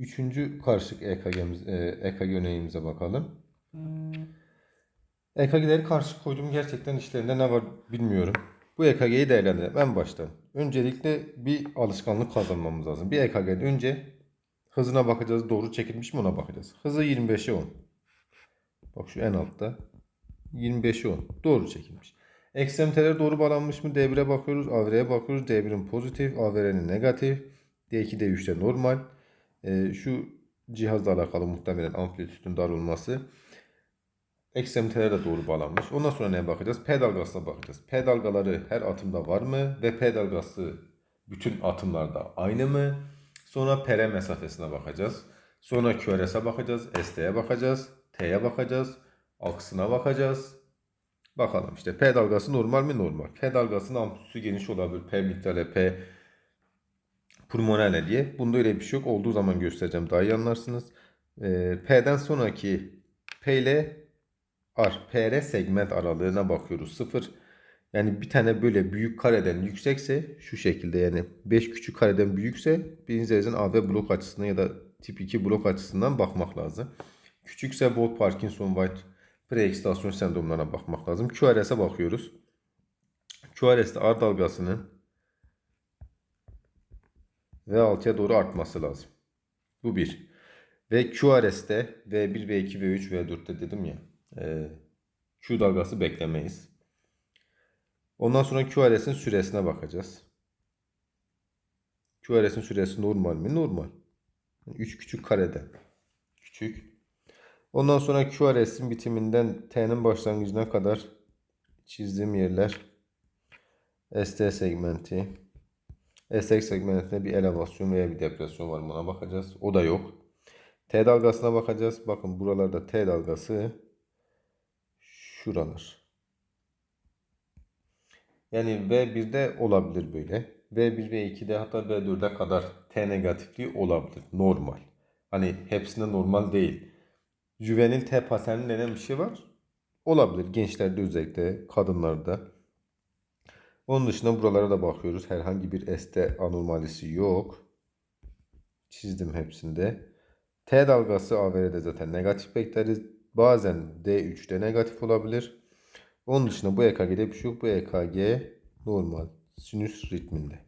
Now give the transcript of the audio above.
üçüncü karışık EKG'miz, e, EKG örneğimize bakalım. EKG'leri karşı koydum. Gerçekten işlerinde ne var bilmiyorum. Bu EKG'yi değerlendirelim en baştan. Öncelikle bir alışkanlık kazanmamız lazım. Bir EKG'nin önce hızına bakacağız. Doğru çekilmiş mi ona bakacağız. Hızı 25'e 10. Bak şu en altta. 25'e 10. Doğru çekilmiş. Ekstremiteler doğru bağlanmış mı? D1'e bakıyoruz. AVR'ye bakıyoruz. D1'in pozitif. AVR'nin negatif. D2, D3'te normal. Ee, şu cihazla alakalı muhtemelen amplitüdün dar olması. Ekstremiteler de doğru bağlanmış. Ondan sonra neye bakacağız? P dalgasına bakacağız. P dalgaları her atımda var mı? Ve P dalgası bütün atımlarda aynı mı? Sonra PR mesafesine bakacağız. Sonra QRS'e bakacağız. ST'ye bakacağız. T'ye bakacağız. Aksına bakacağız. Bakalım işte P dalgası normal mi? Normal. P dalgasının amplitüsü geniş olabilir. P mitrale, P pulmonale diye. Bunda öyle bir şey yok. Olduğu zaman göstereceğim. Daha iyi anlarsınız. Ee, P'den sonraki P ile R, PR segment aralığına bakıyoruz. 0 yani bir tane böyle büyük kareden yüksekse şu şekilde yani 5 küçük kareden büyükse birinci AV blok açısından ya da tip 2 blok açısından bakmak lazım. Küçükse Bolt Parkinson White preeksitasyon sendromlarına bakmak lazım. QRS'e bakıyoruz. QRS'te R dalgasının V6'ya doğru artması lazım. Bu bir. Ve QRS'te V1, V2, V3, V4'te dedim ya. e, Q dalgası beklemeyiz. Ondan sonra QRS'in süresine bakacağız. QRS'in süresi normal mi? Normal. 3 küçük karede. Küçük. Ondan sonra QRS'in bitiminden T'nin başlangıcına kadar çizdiğim yerler ST segmenti. SX segmentinde bir elevasyon veya bir depresyon var. Buna bakacağız. O da yok. T dalgasına bakacağız. Bakın buralarda T dalgası şuralar. Yani V1'de olabilir böyle. V1 ve 2'de hatta V4'e kadar T negatifliği olabilir. Normal. Hani hepsinde normal değil. Juvenil T paterni denen bir şey var. Olabilir. Gençlerde özellikle kadınlarda. Onun dışında buralara da bakıyoruz. Herhangi bir ST anomalisi yok. Çizdim hepsinde. T dalgası AVR'de zaten negatif bekleriz. Bazen D3'te negatif olabilir. Onun dışında bu EKG'de bir şey yok. Bu EKG normal sinüs ritminde.